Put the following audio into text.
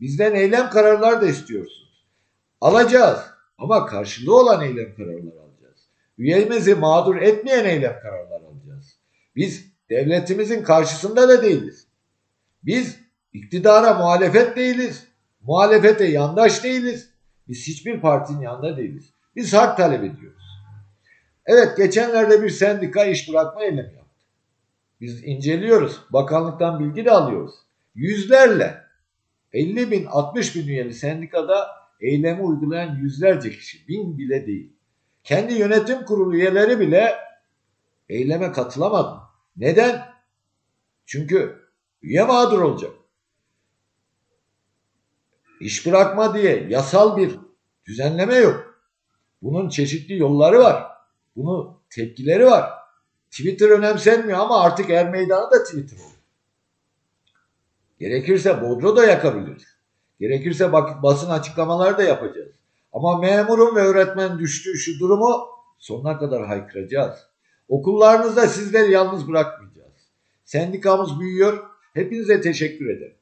Bizden eylem kararları da istiyorsunuz. Alacağız ama karşılığı olan eylem kararları alacağız. Üyemizi mağdur etmeyen eylem kararları alacağız. Biz devletimizin karşısında da değiliz. Biz iktidara muhalefet değiliz. Muhalefete yandaş değiliz. Biz hiçbir partinin yanında değiliz. Biz hak talep ediyoruz. Evet geçenlerde bir sendika iş bırakma eylemi yaptı. Biz inceliyoruz. Bakanlıktan bilgi de alıyoruz. Yüzlerle 50 bin 60 bin üyeli sendikada eylemi uygulayan yüzlerce kişi. Bin bile değil. Kendi yönetim kurulu üyeleri bile eyleme katılamadı. Neden? Çünkü üye mağdur olacak. İş bırakma diye yasal bir düzenleme yok. Bunun çeşitli yolları var. Bunun tepkileri var. Twitter önemsenmiyor ama artık er meydanı da Twitter oldu. Gerekirse Bodro da yakabiliriz. Gerekirse bak- basın açıklamaları da yapacağız. Ama memurun ve öğretmen düştüğü şu durumu sonuna kadar haykıracağız. Okullarınızda sizleri yalnız bırakmayacağız. Sendikamız büyüyor. Hepinize teşekkür ederim.